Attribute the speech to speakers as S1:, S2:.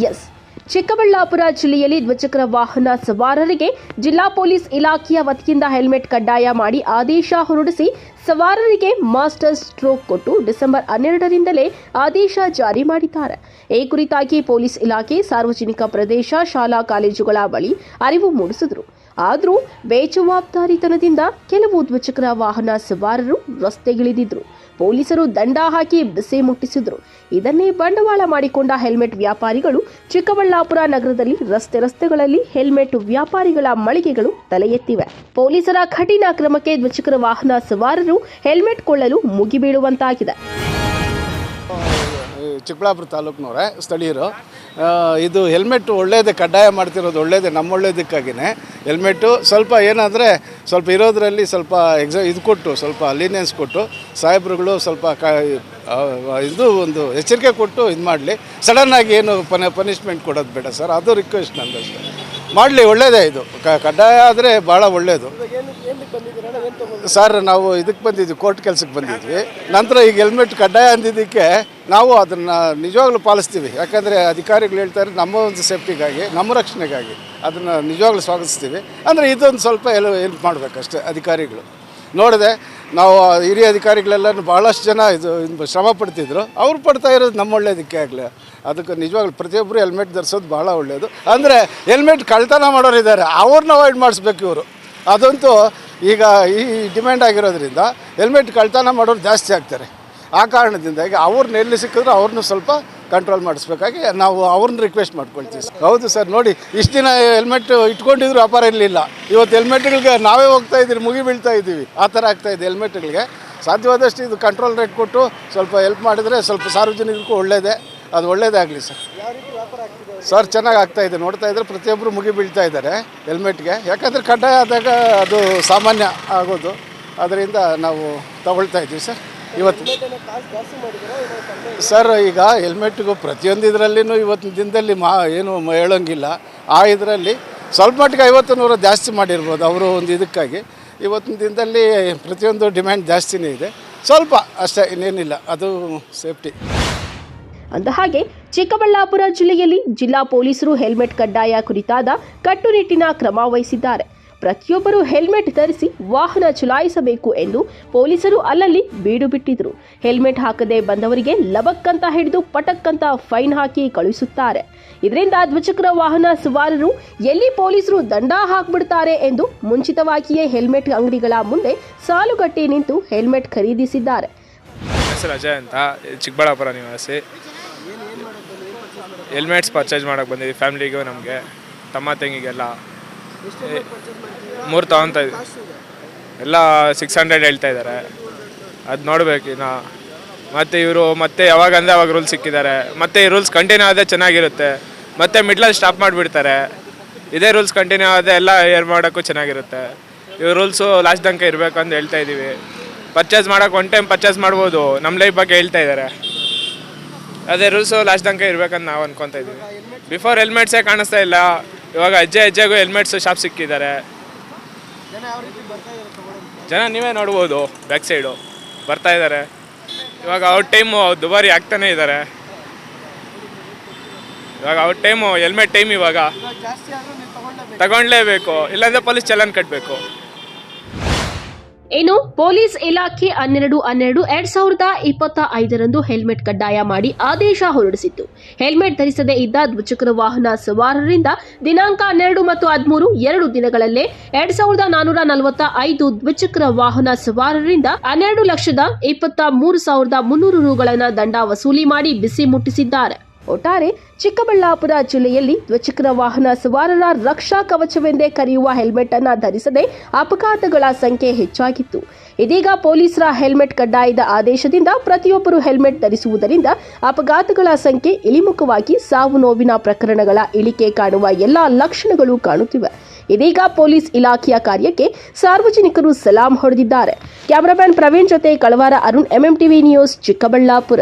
S1: S Chikkaballapur ಜಿಲ್ಲೆಯಲ್ಲಿ ದ್ವಿಚಕ್ರ ವಾಹನ ಸವಾರರಿಗೆ ಜಿಲ್ಲಾ ಪೊಲೀಸ್ ಇಲಾಖೆಯ ವತಿಯಿಂದ ಹೆಲ್ಮೆಟ್ ಕಡ್ಡಾಯ ಮಾಡಿ ಆದೇಶ ಹೊರಡಿಸಿ ಸವಾರರಿಗೆ ಮಾಸ್ಟರ್ ಸ್ಟ್ರೋಕ್ ಕೊಟ್ಟು ಡಿಸೆಂಬರ್ ಹನ್ನೆರಡರಿಂದಲೇ ಆದೇಶ ಜಾರಿ ಮಾಡಿದ್ದಾರೆ. ಈ ಕುರಿತಾಗಿ ಪೊಲೀಸ್ ಇಲಾಖೆ ಸಾರ್ವಜನಿಕ ಪ್ರದೇಶ, ಶಾಲಾ, ಕಾಲೇಜುಗಳ ಬಳಿ ಅರಿವು ಮೂಡಿಸಿದರು. ಆದರೂ ಬೇಜವಾಬ್ದಾರಿತನದಿಂದ ಕೆಲವು ದ್ವಿಚಕ್ರ ವಾಹನ ಸವಾರರು ರಸ್ತೆಗಿಳಿದಿದ್ರು. ಪೊಲೀಸರು ದಂಡ ಹಾಕಿ ಬಿಸಿ ಮುಟ್ಟಿಸಿದ್ರು. ಇದನ್ನೇ ಬಂಡವಾಳ ಮಾಡಿಕೊಂಡ ಹೆಲ್ಮೆಟ್ ವ್ಯಾಪಾರಿಗಳು ಚಿಕ್ಕಬಳ್ಳಾಪುರ ನಗರದಲ್ಲಿ ರಸ್ತೆ ರಸ್ತೆಗಳಲ್ಲಿ ಹೆಲ್ಮೆಟ್ ವ್ಯಾಪಾರಿಗಳ ಮಳಿಗೆಗಳು ತಲೆ ಎತ್ತಿವೆ ಪೊಲೀಸರ ಕಠಿಣ ಕ್ರಮಕ್ಕೆ ದ್ವಿಚಕ್ರ ವಾಹನ ಸವಾರರು ಹೆಲ್ಮೆಟ್ ಕೊಳ್ಳಲು ಮುಗಿಬೀಳುವಂತಾಗಿದೆ.
S2: ಚಿಕ್ಕಬಳ್ಳಾಪುರ ತಾಲೂಕಿನವರೇ, ಸ್ಥಳೀಯರು. ಇದು ಹೆಲ್ಮೆಟ್ ಒಳ್ಳೇದೇ ಕಡ್ಡಾಯ ಮಾಡ್ತಿರೋದು ಒಳ್ಳೇದೇ ನಮ್ಮ ಒಳ್ಳೇದಕ್ಕಾಗಿಯೇ ಹೆಲ್ಮೆಟ್ಟು ಸ್ವಲ್ಪ ಏನಂದರೆ ಸ್ವಲ್ಪ ಇರೋದರಲ್ಲಿ ಸ್ವಲ್ಪ ಎಕ್ಸಾ ಇದು ಕೊಟ್ಟು, ಸ್ವಲ್ಪ ಲೀನಿಯನ್ಸ್ ಕೊಟ್ಟು, ಸಾಹೇಬ್ರುಗಳು ಸ್ವಲ್ಪ ಕ ಇದು ಒಂದು ಎಚ್ಚರಿಕೆ ಕೊಟ್ಟು ಇದು ಮಾಡಲಿ. ಸಡನ್ನಾಗಿ ಏನು ಪನ ಪನಿಷ್ಮೆಂಟ್ ಕೊಡೋದು ಬೇಡ ಸರ್, ಅದು ರಿಕ್ವೆಸ್ಟ್ ನಂದಷ್ಟೇ. ಮಾಡಲಿ, ಒಳ್ಳೆಯದೇ ಇದು. ಕಡ್ಡಾಯ ಆದರೆ ಭಾಳ ಒಳ್ಳೆಯದು. ಸರ್, ನಾವು ಇದಕ್ಕೆ ಬಂದಿದ್ವಿ, ಕೋರ್ಟ್ ಕೆಲಸಕ್ಕೆ ಬಂದಿದ್ವಿ. ನಂತರ ಈಗ ಹೆಲ್ಮೆಟ್ ಕಡ್ಡಾಯ ಅಂದಿದ್ದಕ್ಕೆ ನಾವು ಅದನ್ನು ನಿಜವಾಗ್ಲೂ ಪಾಲಿಸ್ತೀವಿ. ಯಾಕಂದರೆ ಅಧಿಕಾರಿಗಳು ಹೇಳ್ತಾರೆ, ನಮ್ಮ ಒಂದು ಸೇಫ್ಟಿಗಾಗಿ, ನಮ್ಮ ರಕ್ಷಣೆಗಾಗಿ ಅದನ್ನು ನಿಜವಾಗ್ಲೂ ಸ್ವಾಗತಿಸ್ತೀವಿ. ಅಂದರೆ ಇದೊಂದು ಸ್ವಲ್ಪ ಎಲ್ಲ ಹೆಲ್ಪ್ ಮಾಡಬೇಕಷ್ಟೇ ಅಧಿಕಾರಿಗಳು. ನೋಡಿದೆ, ನಾವು ಹಿರಿಯ ಅಧಿಕಾರಿಗಳೆಲ್ಲ ಭಾಳಷ್ಟು ಜನ ಇದು ಇದು ಶ್ರಮ ಪಡ್ತಿದ್ರು. ಅವ್ರು ಪಡ್ತಾ ಇರೋದು ನಮ್ಮ ಒಳ್ಳೇದಕ್ಕೆ ಆಗಲಿ. ಅದಕ್ಕೆ ನಿಜವಾಗ್ಲೂ ಪ್ರತಿಯೊಬ್ಬರು ಹೆಲ್ಮೆಟ್ ಧರಿಸೋದು ಭಾಳ ಒಳ್ಳೆಯದು ಅಂದರೆ ಹೆಲ್ಮೆಟ್ ಕಳ್ತನ ಮಾಡೋರಿದ್ದಾರೆ, ಅವ್ರನ್ನ ಅವಾಯ್ಡ್ ಮಾಡಿಸ್ಬೇಕು ಇವರು. ಅದಂತೂ ಈಗ ಈ ಡಿಮ್ಯಾಂಡ್ ಆಗಿರೋದ್ರಿಂದ ಹೆಲ್ಮೆಟ್ ಕಳ್ತನ ಮಾಡೋರು ಜಾಸ್ತಿ ಆಗ್ತಾರೆ. ಆ ಕಾರಣದಿಂದ ಈಗ ಅವ್ರನ್ನ ಎಲ್ಲಿ ಸಿಕ್ಕಿದ್ರು ಅವ್ರನ್ನೂ ಸ್ವಲ್ಪ ಕಂಟ್ರೋಲ್ ಮಾಡಿಸ್ಬೇಕಾಗಿ ನಾವು ಅವ್ರನ್ನ ರಿಕ್ವೆಸ್ಟ್ ಮಾಡ್ಕೊಳ್ತೀವಿ. ಹೌದು ಸರ್, ನೋಡಿ, ಇಷ್ಟು ದಿನ ಹೆಲ್ಮೆಟ್ ಇಟ್ಕೊಂಡಿದ್ರು ವ್ಯಾಪಾರ ಇರಲಿಲ್ಲ. ಇವತ್ತು ಹೆಲ್ಮೆಟ್ಗಳಿಗೆ ನಾವೇ ಹೋಗ್ತಾ ಇದ್ದೀವಿ ಮುಗಿ ಬೀಳ್ತಾ ಇದ್ದೀವಿ. ಆ ಥರ ಆಗ್ತಾ ಇದೆ ಹೆಲ್ಮೆಟ್ಗಳಿಗೆ ಸಾಧ್ಯವಾದಷ್ಟು ಇದು ಕಂಟ್ರೋಲ್ ರೇಟ್ ಕೊಟ್ಟು ಸ್ವಲ್ಪ ಹೆಲ್ಪ್ ಮಾಡಿದರೆ ಸ್ವಲ್ಪ ಸಾರ್ವಜನಿಕರಿಗೂ ಒಳ್ಳೆಯದೇ ಅದು ಒಳ್ಳೆಯದೇ ಆಗಲಿ ಸರ್. ಸರ್ ಚೆನ್ನಾಗಿ ಆಗ್ತಾ ಇದೆ. ನೋಡ್ತಾ ಇದ್ರೆ ಪ್ರತಿಯೊಬ್ಬರು ಮುಗಿ ಬೀಳ್ತಾ ಇದ್ದಾರೆ ಹೆಲ್ಮೆಟ್ಗೆ. ಯಾಕಂದರೆ ಕಡ್ಡಾಯ ಆದಾಗ ಅದು ಸಾಮಾನ್ಯ ಆಗೋದು. ಅದರಿಂದ ನಾವು ತಗೊಳ್ತಾ ಇದ್ದೀವಿ ಸರ್. ಇವತ್ತು ಸರ್ ಈಗ ಹೆಲ್ಮೆಟ್ಗೂ ಪ್ರತಿಯೊಂದು ಇದರಲ್ಲಿನೂ ಇವತ್ತಿನ ದಿನದಲ್ಲಿ ಮಾ ಏನು ಹೇಳೋಂಗಿಲ್ಲ. ಆ ಇದರಲ್ಲಿ ಸ್ವಲ್ಪ ಮಟ್ಟಿಗೆ ಐವತ್ತು ನೂರು ಜಾಸ್ತಿ ಮಾಡಿರ್ಬೋದು ಅವರು ಒಂದು ಇದಕ್ಕಾಗಿ. ಇವತ್ತಿನ ದಿನದಲ್ಲಿ ಪ್ರತಿಯೊಂದು ಡಿಮ್ಯಾಂಡ್ ಜಾಸ್ತಿನೇ ಇದೆ. ಸ್ವಲ್ಪ ಅಷ್ಟೇ ಇನ್ನೇನಿಲ್ಲ. ಅದು ಸೇಫ್ಟಿ.
S1: ಅಂದ ಹಾಗೆ ಚಿಕ್ಕಬಳ್ಳಾಪುರ ಜಿಲ್ಲೆಯಲ್ಲಿ ಜಿಲ್ಲಾ ಪೊಲೀಸರು ಹೆಲ್ಮೆಟ್ ಕಡ್ಡಾಯ ಕುರಿತಾದ ಕಟ್ಟುನಿಟ್ಟಿನ ಕ್ರಮ ವಹಿಸಿದ್ದಾರೆ. ಪ್ರತಿಯೊಬ್ಬರು ಹೆಲ್ಮೆಟ್ ಧರಿಸಿ ವಾಹನ ಚಲಾಯಿಸಬೇಕು ಎಂದು ಪೊಲೀಸರು ಅಲ್ಲಲ್ಲಿ ಬೀಡು ಬಿಟ್ಟಿದ್ರು. ಹೆಲ್ಮೆಟ್ ಹಾಕದೆ ಬಂದವರಿಗೆ ಲಬಕ್ಕಂತ ಹಿಡಿದು ಪಟಕ್ಕಂತ ಫೈನ್ ಹಾಕಿ ಕಳುಹಿಸುತ್ತಾರೆ. ಇದರಿಂದ ದ್ವಿಚಕ್ರ ವಾಹನ ಸವಾರರು ಎಲ್ಲಿ ಪೊಲೀಸರು ದಂಡ ಹಾಕ್ಬಿಡ್ತಾರೆ ಎಂದು ಮುಂಚಿತವಾಗಿಯೇ ಹೆಲ್ಮೆಟ್ ಅಂಗಡಿಗಳ ಮುಂದೆ ಸಾಲುಗಟ್ಟಿ ನಿಂತು ಹೆಲ್ಮೆಟ್ ಖರೀದಿಸಿದ್ದಾರೆ.
S3: ಚಿಕ್ಕಬಳ್ಳಾಪುರ ನಿವಾಸಿ. ಹೆಲ್ಮೆಟ್ಸ್ ಪರ್ಚೇಸ್ ಮಾಡೋಕೆ ಬಂದಿದ್ವಿ ಫ್ಯಾಮ್ಲಿಗೂ ನಮಗೆ, ತಮ್ಮ ತಂಗಿಗೆಲ್ಲ. ಮೂರು ತಗೊಂತ ಎಲ್ಲ ಸಿಕ್ಸ್ ಹಂಡ್ರೆಡ್ ಹೇಳ್ತಾ ಇದ್ದಾರೆ. ಅದು ನೋಡ್ಬೇಕು ಇನ್ನು. ಮತ್ತು ಇವರು, ಮತ್ತೆ ಯಾವಾಗ ಅಂದರೆ ಅವಾಗ ರೂಲ್ಸ್ ಸಿಕ್ಕಿದ್ದಾರೆ. ಮತ್ತೆ ಈ ರೂಲ್ಸ್ ಕಂಟಿನ್ಯೂ ಆದರೆ ಚೆನ್ನಾಗಿರುತ್ತೆ. ಮತ್ತೆ ಮಿಡ್ಲಲ್ಲಿ ಸ್ಟಾಪ್ ಮಾಡಿಬಿಡ್ತಾರೆ. ಇದೇ ರೂಲ್ಸ್ ಕಂಟಿನ್ಯೂ ಆದರೆ ಎಲ್ಲ ಏರ್ ಮಾಡೋಕ್ಕೂ ಚೆನ್ನಾಗಿರುತ್ತೆ. ಇವ್ರ ರೂಲ್ಸು ಲಾಸ್ಟ್ ತನಕ ಇರಬೇಕು ಅಂತ ಹೇಳ್ತಾ ಇದ್ದೀವಿ ಪರ್ಚೇಸ್ ಮಾಡೋಕೆ ಒನ್ ಟೈಮ್ ಪರ್ಚೇಸ್ ಮಾಡ್ಬೋದು. ನಮ್ಮ ಲೈಫ್ ಬಗ್ಗೆ ಹೇಳ್ತಾ ಇದ್ದಾರೆ. ಅದೇ ರೂಲ್ಸು ಲಾಸ್ಟ್ ತನಕ ಇರ್ಬೇಕಂತ ನಾವು ಅನ್ಕೊತಾ ಇದ್ದೀವಿ. ಬಿಫೋರ್ ಹೆಲ್ಮೆಟ್ಸೇ ಕಾಣಿಸ್ತಾ ಇಲ್ಲ, ಇವಾಗ ಅಜ್ಜೆ ಅಜ್ಜೆಗೂ ಹೆಲ್ಮೆಟ್ಸ್ ಶಾಪ್ ಸಿಕ್ಕಿದ್ದಾರೆ. ಜನ ನೀವೇ ನೋಡ್ಬೋದು ಬ್ಯಾಕ್ ಸೈಡು ಬರ್ತಾ ಇದ್ದಾರೆ. ಇವಾಗ ಅವ್ರ ಟೈಮು ದುಬಾರಿ ಆಗ್ತಾನೆ ಇದ್ದಾರೆ. ಇವಾಗ ಅವ್ರ ಟೈಮು ಹೆಲ್ಮೆಟ್ ಟೈಮ್ ಇವಾಗ. ತಗೊಂಡ್ಲೇಬೇಕು. ಇಲ್ಲಾಂದ್ರೆ ಪೊಲೀಸ್ ಚಲನ್ ಕಟ್ಟಬೇಕು
S1: ಇನ್ನು ಪೊಲೀಸ್ ಇಲಾಖೆ ಹನ್ನೆರಡು ಹನ್ನೆರಡು ಎರಡ್ ಸಾವಿರದ ಇಪ್ಪತ್ತ ಐದರಂದು ಹೆಲ್ಮೆಟ್ ಕಡ್ಡಾಯ ಮಾಡಿ ಆದೇಶ ಹೊರಡಿಸಿತ್ತು. ಹೆಲ್ಮೆಟ್ ಧರಿಸದೇ ಇದ್ದ ದ್ವಿಚಕ್ರ ವಾಹನ ಸವಾರರಿಂದ ದಿನಾಂಕ ಹನ್ನೆರಡು ಮತ್ತು ಹದಿಮೂರು ಎರಡು ದಿನಗಳಲ್ಲೇ ಎರಡ್ ಸಾವಿರದ ನಾನೂರ ನಲವತ್ತ ಐದು ದ್ವಿಚಕ್ರ ವಾಹನ ಸವಾರರಿಂದ ಹನ್ನೆರಡು ಲಕ್ಷದ ಇಪ್ಪತ್ತ ಮೂರು ಸಾವಿರದ ಮುನ್ನೂರು ರೂಗಳನ್ನು ದಂಡ ವಸೂಲಿ ಮಾಡಿ ಬಿಸಿ ಮುಟ್ಟಿಸಿದ್ದಾರೆ. ಒಟ್ಟಾರೆ ಚಿಕ್ಕಬಳ್ಳಾಪುರ ಜಿಲ್ಲೆಯಲ್ಲಿ ದ್ವಿಚಕ್ರ ವಾಹನ ಸವಾರರ ರಕ್ಷಾ ಕವಚವೆಂದೇ ಕರೆಯುವ ಹೆಲ್ಮೆಟ್ ಅನ್ನ ಧರಿಸದೆ ಅಪಘಾತಗಳ ಸಂಖ್ಯೆ ಹೆಚ್ಚಾಗಿತ್ತು. ಇದೀಗ ಪೊಲೀಸರ ಹೆಲ್ಮೆಟ್ ಕಡ್ಡಾಯದ ಆದೇಶದಿಂದ ಪ್ರತಿಯೊಬ್ಬರು ಹೆಲ್ಮೆಟ್ ಧರಿಸುವುದರಿಂದ ಅಪಘಾತಗಳ ಸಂಖ್ಯೆ ಇಳಿಮುಖವಾಗಿ ಸಾವು ನೋವಿನ ಪ್ರಕರಣಗಳ ಇಳಿಕೆ ಕಾಣುವ ಎಲ್ಲಾ ಲಕ್ಷಣಗಳು ಕಾಣುತ್ತಿವೆ. ಇದೀಗ ಪೊಲೀಸ್ ಇಲಾಖೆಯ ಕಾರ್ಯಕ್ಕೆ ಸಾರ್ವಜನಿಕರು ಸಲಾಂ ಹೊಡೆದಿದ್ದಾರೆ. ಕ್ಯಾಮರಾಮ್ಯಾನ್ ಪ್ರವೀಣ್ ಜೊತೆ ಕಳವಾರ ಅರುಣ್ ಎಂಎಂಟಿವಿ ನ್ಯೂಸ್ ಚಿಕ್ಕಬಳ್ಳಾಪುರ.